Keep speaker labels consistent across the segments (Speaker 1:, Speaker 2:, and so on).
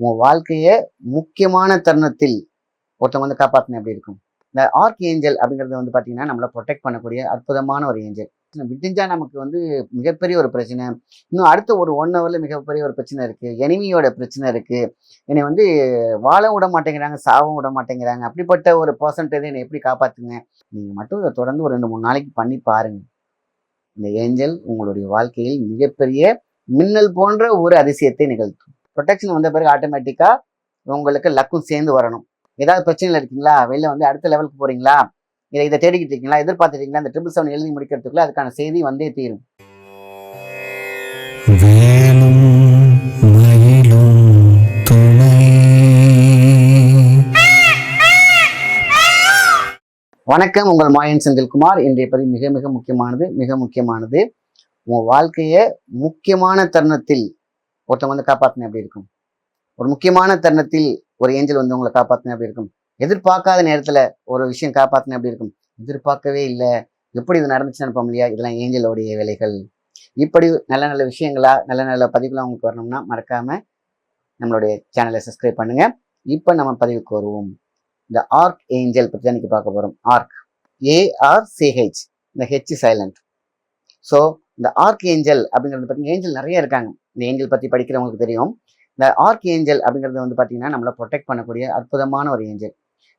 Speaker 1: உன் வாழ்க்கையை முக்கியமான தருணத்தில் ஒருத்தவங்க வந்து காப்பாற்றின எப்படி இருக்கும்? இந்த ஆர்க் ஏஞ்சல் அப்படிங்கிறது வந்து பார்த்தீங்கன்னா நம்மளை ப்ரொடெக்ட் பண்ணக்கூடிய அற்புதமான ஒரு ஏஞ்சல் விடிஞ்சா நமக்கு வந்து மிகப்பெரிய ஒரு பிரச்சனை. இன்னும் அடுத்த ஒரு ஒன் ஹவர்ல மிகப்பெரிய ஒரு பிரச்சனை இருக்கு. எனிமியோட பிரச்சனை இருக்கு. என்னை வந்து வாழ விட மாட்டேங்கிறாங்க சாவும் விட மாட்டேங்கிறாங்க. அப்படிப்பட்ட ஒரு பர்சன்டேஜ் என்னை எப்படி காப்பாத்துங்க? நீங்க மட்டும் இதை தொடர்ந்து ஒரு ரெண்டு மூணு நாளைக்கு பண்ணி பாருங்க. இந்த ஏஞ்சல் உங்களுடைய வாழ்க்கையில் மிகப்பெரிய மின்னல் போன்ற ஒரு அதிசயத்தை நிகழ்த்தும். ப்ரொடெக்ஷன் வந்த பிறகு ஆட்டோமேட்டிக்கா உங்களுக்கு லக்கும் சேர்ந்து வரணும். ஏதாவது பிரச்சனையில் இருக்கீங்களா? வெளில வந்து அடுத்த லெவலுக்கு போறீங்களா? இதை இதை தேடிக்கிட்டு இருக்கீங்களா? எதிர்பார்த்துருக்கீங்களா? இந்த ட்ரிபிள் செவன் எழுதி முடிக்கிறதுக்குள்ள அதுக்கான செய்தி வந்தே தீரும். வணக்கம் உங்கள் மாயன் செந்தில்குமார். இன்றைய பதிவு மிக மிக முக்கியமானது மிக முக்கியமானது. உங்க வாழ்க்கைய முக்கியமான தருணத்தில் ஒருத்தவங்க வந்து காப்பாற்றின எப்படி இருக்கும். ஒரு முக்கியமான தருணத்தில் ஒரு ஏஞ்சல் வந்து உங்களை காப்பாத்தின எப்படி இருக்கும். எதிர்பார்க்காத நேரத்தில் ஒரு விஷயம் காப்பாற்றின எப்படி இருக்கும். எதிர்பார்க்கவே இல்லை. எப்படி இது நடந்துச்சுன்னு இல்லையா? இதெல்லாம் ஏஞ்சலோடைய வேலைகள். இப்படி நல்ல நல்ல விஷயங்களா நல்ல நல்ல பதிவுகளா உங்களுக்கு வரணும்னா மறக்காம நம்மளுடைய சேனலை சப்ஸ்கிரைப் பண்ணுங்க. இப்போ நம்ம பதிவுக்கு வருவோம். இந்த ஆர்க் ஏஞ்சல் பற்றி தான் பார்க்க போகிறோம் arch A R C H இந்த ஹெச் சைலண்ட் ஸோ இந்த ஆர்க் ஏஞ்சல் அப்படிங்கிறது பார்த்தீங்கன்னா ஏஞ்சல் நிறைய இருக்காங்க. இந்த ஏஞ்சல் பற்றி படிக்கிறவங்களுக்கு தெரியும். இந்த ஆர்க் ஏஞ்சல் அப்படிங்கிறது வந்து பார்த்தீங்கன்னா நம்மளை ப்ரொடெக்ட் பண்ணக்கூடிய அற்புதமான ஒரு ஏஞ்சல்.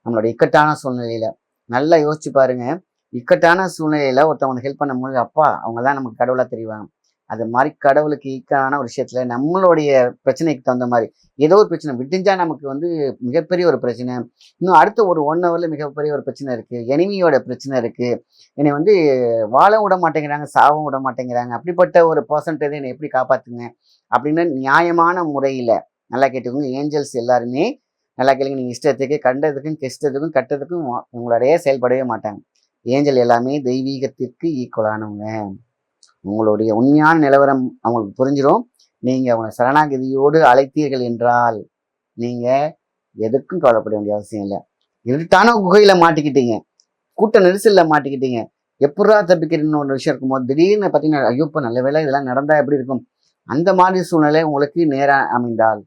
Speaker 1: நம்மளோட இக்கட்டான சூழ்நிலையில. நல்லா யோசிச்சு பாருங்க. இக்கட்டான சூழ்நிலையில ஒருத்தவங்க ஹெல்ப் பண்ணும்போது அப்பா அவங்க தான் நமக்கு கடவுளா தெரிவாங்க. அது மாதிரி கடவுளுக்கு ஈக்கான ஒரு விஷயத்துல நம்மளுடைய பிரச்சனைக்கு தகுந்த மாதிரி ஏதோ ஒரு பிரச்சனை விடிஞ்சா நமக்கு வந்து மிகப்பெரிய ஒரு பிரச்சனை. இன்னும் அடுத்த ஒரு ஒன் ஹவர்ல மிகப்பெரிய ஒரு பிரச்சனை இருக்கு. எனிமியோட பிரச்சனை இருக்கு. என்னை வந்து வாழ விட மாட்டேங்கிறாங்க சாவும் விட மாட்டேங்கிறாங்க. அப்படிப்பட்ட ஒரு பர்சன்டேஜ் என்னை எப்படி காப்பாத்துங்க? அப்படின்னு நியாயமான முறையில நல்லா கேட்டுக்கோங்க. ஏஞ்சல்ஸ் எல்லாருமே நல்லா கேளுங்க. நீங்க இஷ்டத்துக்கு கண்டதுக்கும் கெஸ்டத்துக்கும் கட்டதுக்கும் உ- உங்களுடைய செயல்படவே மாட்டாங்க. ஏஞ்சல் எல்லாமே தெய்வீகத்திற்கு ஈக்குவலானவங்க உங்களுடைய உண்மையான நிலவரம் அவங்களுக்கு புரிஞ்சிடும் நீங்கள் அவங்களை சரணாகதியோடு அழைத்தீர்கள் என்றால் நீங்கள் எதுக்கும் கவலைப்பட வேண்டிய அவசியம் இல்லை. இருட்டான குகையில் மாட்டிக்கிட்டீங்க. கூட்ட நெரிசலில் மாட்டிக்கிட்டீங்க. எப்படா தப்பிக்கிறன்னு ஒரு விஷயம் இருக்கும்போது திடீர்னு பார்த்தீங்கன்னா ஐயோ இப்போ நல்ல வேலை இதெல்லாம் நடந்தால் எப்படி இருக்கும்? அந்த மாதிரி சூழ்நிலை உங்களுக்கு நேராக அமைந்தால்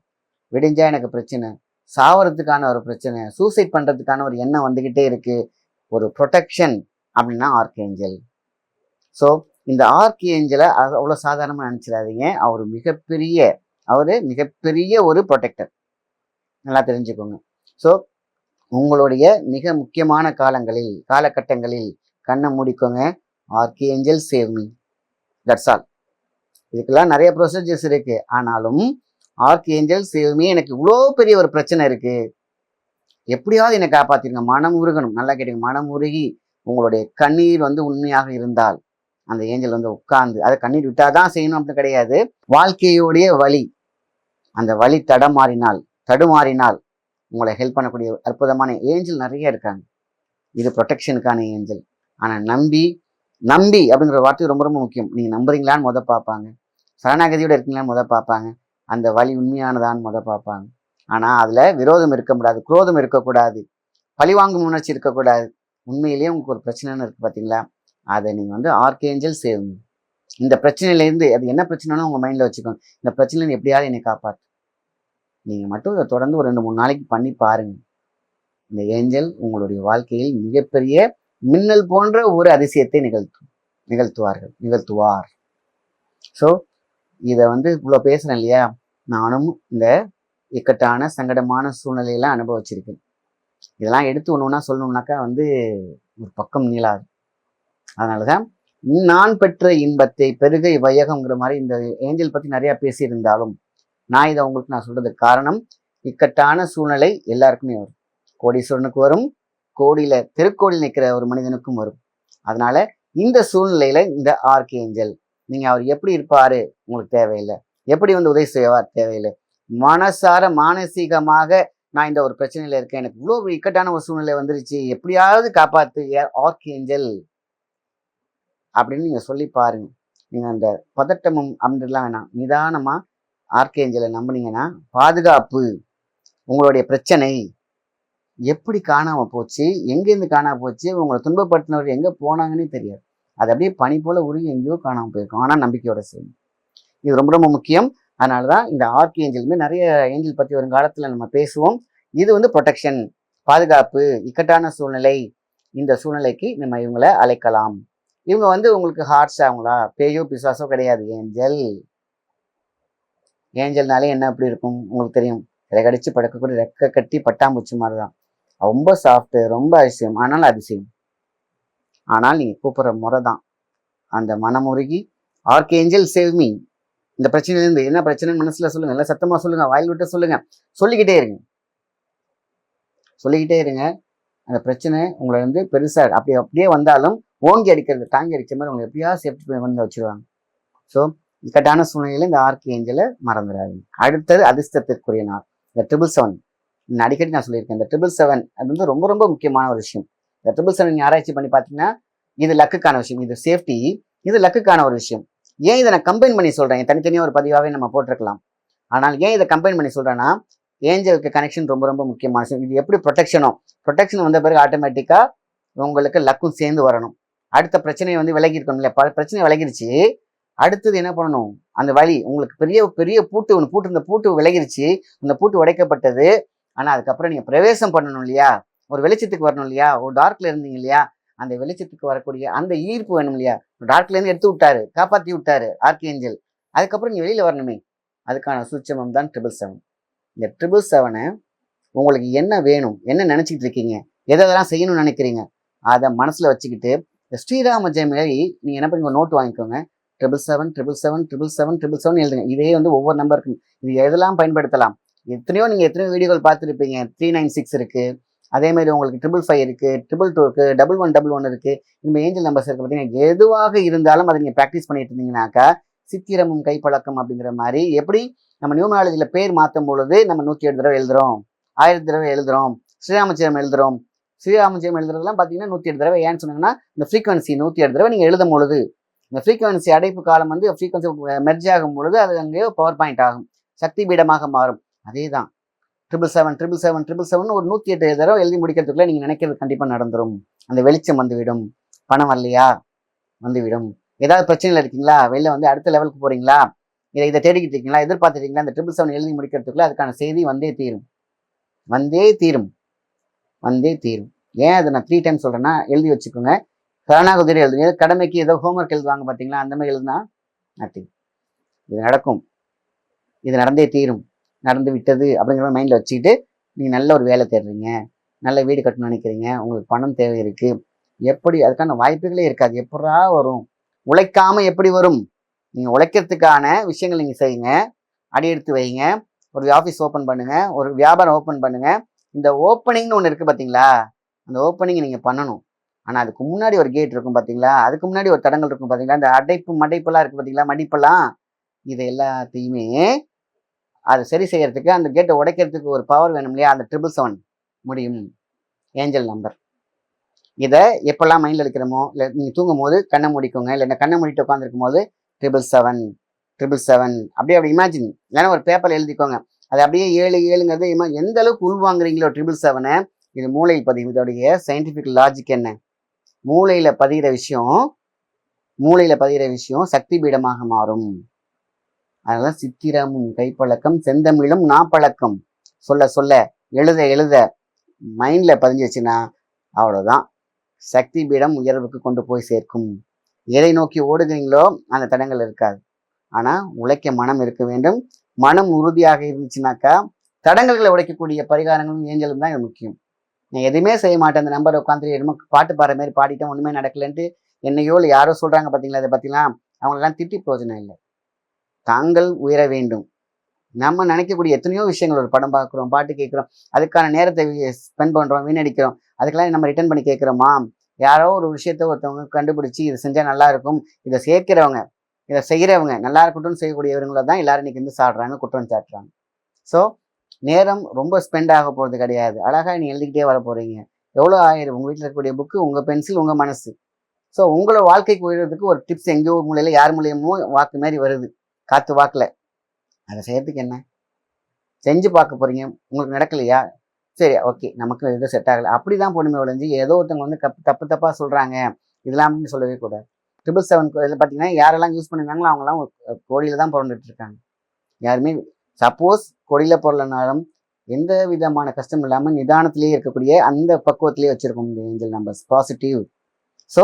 Speaker 1: விடிஞ்சா எனக்கு பிரச்சனை. சாவறதுக்கான ஒரு பிரச்சனை. சூசைட் பண்ணுறதுக்கான ஒரு எண்ணம் வந்துக்கிட்டே இருக்குது ஒரு ப்ரொடெக்ஷன் அப்படின்னா ஆர்கேஞ்சல் ஸோ இந்த ஆர்க் ஏஞ்சலை அவ்வளோ சாதாரணமாக நினச்சிடாதீங்க. அவர் மிகப்பெரிய அவர் மிகப்பெரிய ஒரு ப்ரொடெக்டர் நல்லா தெரிஞ்சுக்கோங்க. ஸோ உங்களுடைய மிக முக்கியமான காலங்களில் காலகட்டங்களில் கண்ணை மூடிக்கோங்க. Archangel save me that's all இதுக்கெல்லாம் நிறைய ப்ரொசீஜர்ஸ் இருக்கு. ஆனாலும் ஆர்கி ஏஞ்சல் சேவ் மீ எனக்கு இவ்வளோ பெரிய ஒரு பிரச்சனை இருக்கு. எப்படியாவது என்னை காப்பாத்திருங்க மனம் உருகணும். நல்லா கேட்டுங்க. மனம் உருகி உங்களுடைய கண்ணீர் வந்து உண்மையாக இருந்தால் அந்த ஏஞ்சல் வந்து உட்கார்ந்து அதை கண்ணீர் விட்டாதான் செய்யணும் அப்படின்னு கிடையாது. வாழ்க்கையோடைய வழி அந்த வழி தடமாறினால் தடுமாறினால் உங்களை ஹெல்ப் பண்ணக்கூடிய அற்புதமான ஏஞ்சல் நிறைய இருக்காங்க. இது ப்ரொடெக்ஷனுக்கான ஏஞ்சல். ஆனால் நம்பி நம்பி அப்படிங்கிற வார்த்தை ரொம்ப ரொம்ப முக்கியம். நீங்கள் நம்புறீங்களான்னு முத பார்ப்பாங்க. சரணாகதியோடு இருக்கீங்களான்னு முத பார்ப்பாங்க. அந்த வழி உண்மையானதான்னு முத பார்ப்பாங்க. ஆனால் அதில் விரோதம் இருக்க முடியாது குரோதம் இருக்கக்கூடாது பழிவாங்கும் உணர்ச்சி இருக்கக்கூடாது. உண்மையிலேயே உங்களுக்கு ஒரு பிரச்சனைன்னு இருக்குது பார்த்தீங்களா அதை நீங்கள் வந்து ஆர்கேஞ்சல் சேவ் இந்த பிரச்சனையிலேருந்து அது என்ன பிரச்சனைனா உங்கள் மைண்டில் வச்சுக்கோங்க. இந்த பிரச்சனையில எப்படியாவது என்னை காப்பாற்று நீங்கள் மட்டும் இதை தொடர்ந்து ஒரு ரெண்டு மூணு நாளைக்கு பண்ணி பாருங்கள் இந்த ஏஞ்சல் உங்களுடைய வாழ்க்கையில் மிகப்பெரிய மின்னல் போன்ற ஒரு அதிசயத்தை நிகழ்த்தும் நிகழ்த்துவார்கள். நிகழ்த்துவார். ஸோ இதை வந்து இவ்வளோ பேசுகிறேன் இல்லையா? நானும் இந்த இக்கட்டான சங்கடமான சூழ்நிலையெல்லாம் அனுபவிச்சிருக்கேன். இதெல்லாம் எடுத்து ஒன்று ஒன்றா சொல்லணுன்னாக்கா வந்து ஒரு பக்கம் நீளாது. அதனால தான் நான் பெற்ற இன்பத்தை பெருகை வையகம்ங்கிற மாதிரி இந்த ஏஞ்சல் பற்றி நிறையா பேசியிருந்தாலும் நான் இதை உங்களுக்கு நான் சொல்கிறதுக்கு காரணம் இக்கட்டான சூழ்நிலை எல்லாருக்குமே வரும். கோடீஸ்வரனுக்கு வரும் கோடியில திருக்கோடியில் நிற்கிற ஒரு மனிதனுக்கும் வரும். அதனால இந்த சூழ்நிலையில இந்த ஆர்கே ஏஞ்சல் நீங்க அவர் எப்படி இருப்பாரு உங்களுக்கு தேவையில்லை. எப்படி வந்து உதவி செய்வார் தேவையில்லை. மனசார மானசீகமாக நான் இந்த ஒரு பிரச்சனையில இருக்கேன். எனக்கு இவ்வளோ இக்கட்டான ஒரு சூழ்நிலை வந்துருச்சு. எப்படியாவது காப்பாத்து ஆர்க் ஏஞ்சல். அப்படின்னு நீங்கள் சொல்லி பாருங்க. நீங்கள் அந்த பதட்டமும் அப்படிலாம் வேணாம். நிதானமாக ஆர்கேஞ்சலை நம்புனீங்கன்னா பாதுகாப்பு உங்களுடைய பிரச்சனை எப்படி காணாமல் போச்சு எங்கேருந்து காணாம போச்சு உங்களை துன்பப்படுத்தினவர் எங்கே போனாங்கன்னே தெரியாது. அது அப்படியே பனி போல உருகி எங்கேயோ காணாமல் போயிருக்கும். ஆனால் நம்பிக்கையோட செய்யணும் இது ரொம்ப ரொம்ப முக்கியம். அதனால தான் இந்த ஆர்க் ஏஞ்சலுமே நிறைய ஏஞ்சல் பற்றி வரும் காலத்தில் நம்ம பேசுவோம். இது வந்து ப்ரொடெக்ஷன் பாதுகாப்பு இக்கட்டான சூழ்நிலை. இந்த சூழ்நிலைக்கு நம்ம இவங்களை அழைக்கலாம். இவங்க வந்து உங்களுக்கு ஹார்ட்ஸ் ஆகுங்களா பேயோ பிசாசோ கிடையாது. ஏஞ்சல். ஏஞ்சல்னாலே என்ன அப்படி இருக்கும்? உங்களுக்கு தெரியும். கடிச்சு படுக்கக்கூடிய ரெக்க கட்டி பட்டாம்பூச்சி மாதிரி தான் ரொம்ப சாஃப்ட்டு ரொம்ப அதிசயம். ஆனால் அதிசயம். ஆனால் நீங்கள் கூப்பிட்ற முறை தான் அந்த மனமுருகி ஆர்க் ஏஞ்சல் சேவ் மீ இந்த பிரச்சனையிலேருந்து என்ன பிரச்சனைன்னு மனசில் சொல்லுங்கள் எல்லாம் சத்தமாக சொல்லுங்கள் வாயில் விட்டு சொல்லுங்கள் சொல்லிக்கிட்டே இருங்க. சொல்லிக்கிட்டே இருங்க. அந்த பிரச்சனை உங்களை வந்து பெருசாக அப்படி அப்படியே வந்தாலும் ஓங்கி அடிக்கிறது தாங்கி அடிக்கிற மாதிரி உங்களை எப்படியா சேஃப்டி பண்ணி வச்சிருவாங்க. ஸோ இக்கட்டான சூழ்நிலையில் இந்த ஆர்கி ஏஞ்சலை மறந்துடாதீங்க. அடுத்தது அதிர்ஷ்டத்திற்குரிய நாள். இந்த ட்ரிபிள் செவன் நான் அடிக்கடி நான் சொல்லியிருக்கேன் இந்த ட்ரிபிள் செவன் அது வந்து ரொம்ப ரொம்ப முக்கியமான ஒரு விஷயம். இந்த ட்ரிபிள் செவன் ஆராய்ச்சி பண்ணி பார்த்தீங்கன்னா இது லக்குக்கான விஷயம் இது சேஃப்டி இது லக்குக்கான ஒரு விஷயம். ஏன் இதை நான் கம்பைன் பண்ணி சொல்கிறேன் தனித்தனியாக ஒரு பதிவாகவே நம்ம போட்டிருக்கலாம். ஆனால் ஏன் இதை கம்பைன் பண்ணி சொல்கிறேன்னா ஏஞ்சலுக்கு கனெக்ஷன் ரொம்ப ரொம்ப முக்கியமான விஷயம். இது எப்படி ப்ரொடெக்ஷனோ ப்ரொடெக்ஷன் வந்த பிறகு ஆட்டோமேட்டிக்காக உங்களுக்கு லக்கும் சேர்ந்து வரணும். அடுத்த பிரச்சனையை வந்து விலகி இருக்கணும் இல்லையா பல பிரச்சனை விலகிருச்சு. அடுத்தது என்ன பண்ணணும்? அந்த வழி உங்களுக்கு பெரிய பெரிய பூட்டு ஒன்று பூட்டு இந்த பூட்டு விலகிருச்சு. அந்த பூட்டு உடைக்கப்பட்டது. ஆனால் அதுக்கப்புறம் நீங்கள் பிரவேசம் பண்ணணும் இல்லையா? ஒரு வெளிச்சத்துக்கு வரணும் இல்லையா? ஒரு டார்க்ல இருந்தீங்க இல்லையா? அந்த வெளிச்சத்துக்கு வரக்கூடிய அந்த ஈர்ப்பு வேணும் இல்லையா? டார்க்லேருந்து எடுத்து விட்டாரு. காப்பாற்றி விட்டாரு ஆர்கேஞ்சல் அதுக்கப்புறம் நீங்கள் வெளியில் வரணுமே. அதுக்கான சூட்சமம் தான் ட்ரிபிள் செவன் இந்த ட்ரிபிள் செவனை உங்களுக்கு என்ன வேணும்? என்ன நினச்சிக்கிட்டு இருக்கீங்க? எதெல்லாம் செய்யணும்னு நினைக்கிறீங்க? அதை மனசில் வச்சுக்கிட்டு இந்த ஸ்ரீராம ஜெயம் எழுதி என்ன பண்ணுங்க நோட் வாங்கிக்கோங்க. Triple seven triple seven triple seven triple seven எழுதுங்க. இதே வந்து ஒவ்வொரு நம்பருக்கு இது எதெல்லாம் பயன்படுத்தலாம்? எத்தனையோ நீங்கள் எத்தனையோ வீடியோகள் பார்த்துருப்பீங்க. த்ரீ நைன் சிக்ஸ் இருக்குது அதே மாதிரி உங்களுக்கு ட்ரிபிள் ஃபைவ் இருக்குது ட்ரிபிள் டூ இருக்குது டபுள் ஒன் டபுள் ஒன் இருக்குது இந்த ஏஞ்சல் நம்பர்ஸ் இருக்குது பார்த்தீங்கன்னா எதுவாக இருந்தாலும் அதை நீங்கள் ப்ராக்டிஸ் பண்ணிட்டு இருந்தீங்கன்னாக்கா சித்திரமும் கைப்பழக்கம் அப்படிங்கிற மாதிரி எப்படி நம்ம நியூமராலஜியில பேர் மாற்றும் பொழுது நம்ம நூற்றி ஏழு தடவை எழுதுகிறோம் ஆயிரத்தி தடவை எழுதுகிறோம் ஸ்ரீராமச்சரம் எழுதுகிறோம் ஸ்ரீராமஜெயம் எழுதுறதுலாம் பார்த்தீங்கன்னா நூற்றி எட்டு தடவை. ஏன்னு சொன்னீங்கன்னா இந்த ஃப்ரீக்வன்சி நூற்றி ஏழு தடவை நீங்கள் எழுதும் பொழுது இந்த ஃப்ரீக்வன்சி அடைப்பு காலம் வந்து ஃப்ரீக்வன்சி மெர்ஜ் ஆகும் பொழுது அது அங்கே பவர் பாயிண்ட் ஆகும். சக்தி பீடமாக மாறும். அதே தான் triple seven triple seven triple seven ஒரு நூற்றி எட்டு தடவை எழுதி முடிக்கிறதுக்குள்ளே நீங்கள் நினைக்கிறது கண்டிப்பாக நடந்துடும் அந்த வெளிச்சம் வந்துவிடும். பணம் வரலையா? வந்துவிடும். ஏதாவது பிரச்சனையில் இருக்கீங்களா? வெளில வந்து அடுத்த லெவலுக்கு போகிறீங்களா இதை இதை தேடிக்கிட்டு இருக்கீங்களா? எதிர்பார்த்துருக்கீங்களா இந்த ட்ரிபிள் செவன் எழுதி முடிக்கிறதுக்குள்ளே அதுக்கான செய்தி வந்தே தீரும். வந்தே தீரும். வந்தே தீரும் ஏன் அதை நான் த்ரீ டைம் சொல்கிறேன்னா எழுதி வச்சுக்கோங்க. சரணாகுதிரி எழுதுங்க. ஏதோ கடமைக்கு ஏதோ ஹோம்ஒர்க் எழுதுவாங்க பார்த்தீங்களா? அந்த மாதிரி எழுதுனா நத்திங் இது நடக்கும். இது நடந்தே தீரும். நடந்து விட்டது அப்படிங்கிற மைண்டில் வச்சுக்கிட்டு நீங்கள் நல்ல ஒரு வேலை தேடுறீங்க. நல்ல வீடு கட்டணும்னு நினைக்கிறீங்க. உங்களுக்கு பணம் தேவை இருக்குது எப்படி அதுக்கான வாய்ப்புகளே இருக்காது. எப்படா வரும்? உழைக்காமல் எப்படி வரும்? நீங்கள் உழைக்கிறதுக்கான விஷயங்கள் நீங்கள் செய்யுங்க. அடி எடுத்து வைங்க. ஒரு ஆஃபீஸ் ஓப்பன் பண்ணுங்கள் ஒரு வியாபாரம் ஓப்பன் பண்ணுங்கள் இந்த ஓப்பனிங்னு ஒன்று இருக்கு பார்த்தீங்களா அந்த ஓப்பனிங் நீங்கள் பண்ணணும். ஆனால் அதுக்கு முன்னாடி ஒரு கேட் இருக்கும் பார்த்தீங்களா அதுக்கு முன்னாடி ஒரு தடங்கள் இருக்கும் பார்த்தீங்களா இந்த அடைப்பு மடைப்பெல்லாம் இருக்கு பார்த்தீங்களா மடிப்பெல்லாம். இது எல்லாத்தையுமே அதை சரி செய்யறதுக்கு அந்த கேட்டை உடைக்கிறதுக்கு ஒரு பவர் வேணும் இல்லையா? அந்த ட்ரிபிள் செவன் முடியும். ஏஞ்சல் நம்பர் இதை எப்பெல்லாம் மைண்டில் இருக்கிறோமோ இல்லை நீங்கள் தூங்கும் போது கண்ணை முடிக்கோங்க இல்லை கண்ணை மூடிட்டு உட்காந்துருக்கும் போது ட்ரிபிள் செவன் ட்ரிபிள் செவன் அப்படியே அப்படி இமேஜின் இல்லைன்னா ஒரு பேப்பரில் எழுதிக்கோங்க. அது அப்படியே ஏழு ஏழுங்கிறது எந்த அளவுக்கு உள்வாங்குறீங்களோ ட்ரிபிள் செவனை இது மூளையில் பதிவு இதோடைய சயின்டிஃபிக் லாஜிக் என்ன? மூளையில் பதிகிற விஷயம் மூளையில் பதிகிற விஷயம் சக்தி பீடமாக மாறும். அதனால சித்திரமும் கைப்பழக்கம் செந்தமிழும் நாப்பழக்கம். சொல்ல சொல்ல எழுத எழுத மைண்டில் பதிஞ்சிச்சுன்னா அவ்வளோதான் சக்தி பீடம் உயர்வுக்கு கொண்டு போய் சேர்க்கும். எதை நோக்கி ஓடுகிறீங்களோ அந்த தடங்கள் இருக்காது. ஆனால் உழைக்க மனம் இருக்க வேண்டும். மனம் உறுதியாக இருந்துச்சுனாக்கா தடங்கல்களை உடைக்கக்கூடிய பரிகாரங்களும் ஏஞ்சலும் தான் இது முக்கியம். நான் எதுவுமே செய்ய மாட்டேன். அந்த நம்பர் உட்காந்து என்னமோ பாட்டு பாடுற மாதிரி பாடிட்டேன். ஒன்றுமே நடக்கலன்ட்டு என்னையோ இல்லை யாரோ சொல்கிறாங்க பார்த்தீங்களா அதை பத்திலாம் அவங்களெல்லாம் திட்டி பிரயோஜனம் இல்லை. தாங்கள் உயர வேண்டும். நம்ம நினைக்கக்கூடிய எத்தனையோ விஷயங்கள் ஒரு படம் பார்க்குறோம் பாட்டு கேட்குறோம் அதுக்கான நேரத்தை ஸ்பெண்ட் பண்ணுறோம் வீணடிக்கிறோம் அதுக்கெல்லாம் நம்ம ரிட்டர்ன் பண்ணி கேட்குறோமா? யாரோ ஒரு விஷயத்த ஒருத்தவங்க கண்டுபிடிச்சி இதை செஞ்சால் நல்லா இருக்கும். இதை சேர்க்கிறவங்க இதை செய்கிறவங்க நல்லா இருக்கட்டும்னு செய்யக்கூடியவங்கள தான் எல்லாரும் இன்னைக்கு வந்து சாடுறாங்க குற்றம் சாட்டுறாங்க. ஸோ நேரம் ரொம்ப ஸ்பெண்ட் ஆக போகிறது கிடையாது. அழகாக நீ எழுதிக்கிட்டே வர போகிறீங்க எவ்வளோ ஆயிரும் உங்கள் வீட்டில் இருக்கக்கூடிய புக்கு உங்கள் பென்சில் உங்கள் மனசு. ஸோ உங்களோட வாழ்க்கைக்கு உயர்றதுக்கு ஒரு டிப்ஸ் எங்கேயோ மூலையில் யார் மூலியமோ வாக்கு மாதிரி வருது. காத்து வாக்கில். அதை செய்யறதுக்கு என்ன? செஞ்சு பார்க்க போகிறீங்க உங்களுக்கு நடக்கலையா? சரி ஓகே நமக்கு எதுவும் செட் ஆகலை. அப்படி தான் பொண்ணுமே ஒழிஞ்சு ஏதோ ஒருத்தவங்க வந்து தப்பு தப்பு தப்பாக சொல்கிறாங்க இதெல்லாம் அப்படின்னு சொல்லவே கூடாது. ட்ரிபிள் செவன் இதில் பார்த்தீங்கன்னா யாரெல்லாம் யூஸ் பண்ணியிருந்தாங்களோ அவங்கலாம் கோடியில தான் பிறந்துட்டு இருக்காங்க யாருமே சப்போஸ் கொடியில் பொருளனாலும் எந்த விதமான கஷ்டம் இல்லாமல் நிதானத்திலேயே இருக்கக்கூடிய அந்த பக்குவத்திலேயே வச்சுருக்கோம் இந்த ஏஞ்சல் நம்பர்ஸ் பாசிட்டிவ் ஸோ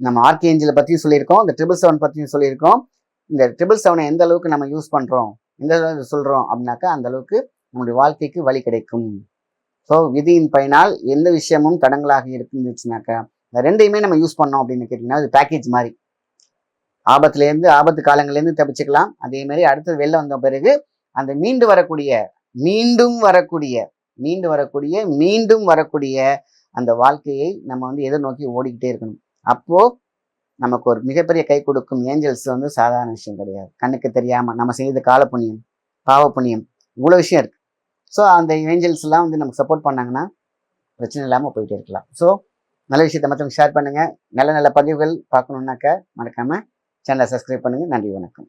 Speaker 1: நம்ம ஆர்கே ஏஞ்சலை பற்றியும் சொல்லியிருக்கோம் இந்த ட்ரிபிள் செவன் பற்றியும் சொல்லியிருக்கோம். இந்த ட்ரிபிள் செவனை எந்த அளவுக்கு நம்ம யூஸ் பண்ணுறோம் எந்த அளவுக்கு சொல்கிறோம் அப்படின்னாக்கா அந்த அளவுக்கு நம்முடைய வாழ்க்கைக்கு வழி கிடைக்கும். ஸோ விதியின் பயனால் எந்த விஷயமும் தடங்களாக இருந்துச்சுனாக்கா இந்த ரெண்டையுமே நம்ம யூஸ் பண்ணோம் அப்படின்னு கேட்டிங்கன்னா அது பேக்கேஜ் மாதிரி. ஆபத்துலேருந்து ஆபத்து காலங்கள்லேருந்து தப்பிச்சுக்கலாம். அதே மாதிரி அடுத்தது வெளில வந்த பிறகு அந்த மீண்டு வரக்கூடிய மீண்டும் வரக்கூடிய மீண்டு வரக்கூடிய மீண்டும் வரக்கூடிய அந்த வாழ்க்கையை நம்ம வந்து எதிர்நோக்கி ஓடிக்கிட்டே இருக்கணும்? அப்போது நமக்கு ஒரு மிகப்பெரிய கை கொடுக்கும் ஏஞ்சல்ஸ் வந்து சாதாரண விஷயம் கிடையாது. கண்ணுக்கு தெரியாமல் நம்ம செய்த கால புண்ணியம் பாவ புண்ணியம் இவ்வளோ விஷயம் இருக்குது ஸோ அந்த ஏஞ்சல்ஸ்லாம் வந்து நமக்கு சப்போர்ட் பண்ணாங்கன்னா பிரச்சனை இல்லாமல் போயிட்டே இருக்கலாம். ஸோ நல்ல விஷயத்தை மற்றவங்க ஷேர் பண்ணுங்க. நல்ல நல்ல பதிவுகள் பார்க்கணுன்னாக்க மறக்காம சேனலை சப்ஸ்கிரைப் பண்ணுங்க. நன்றி வணக்கம்.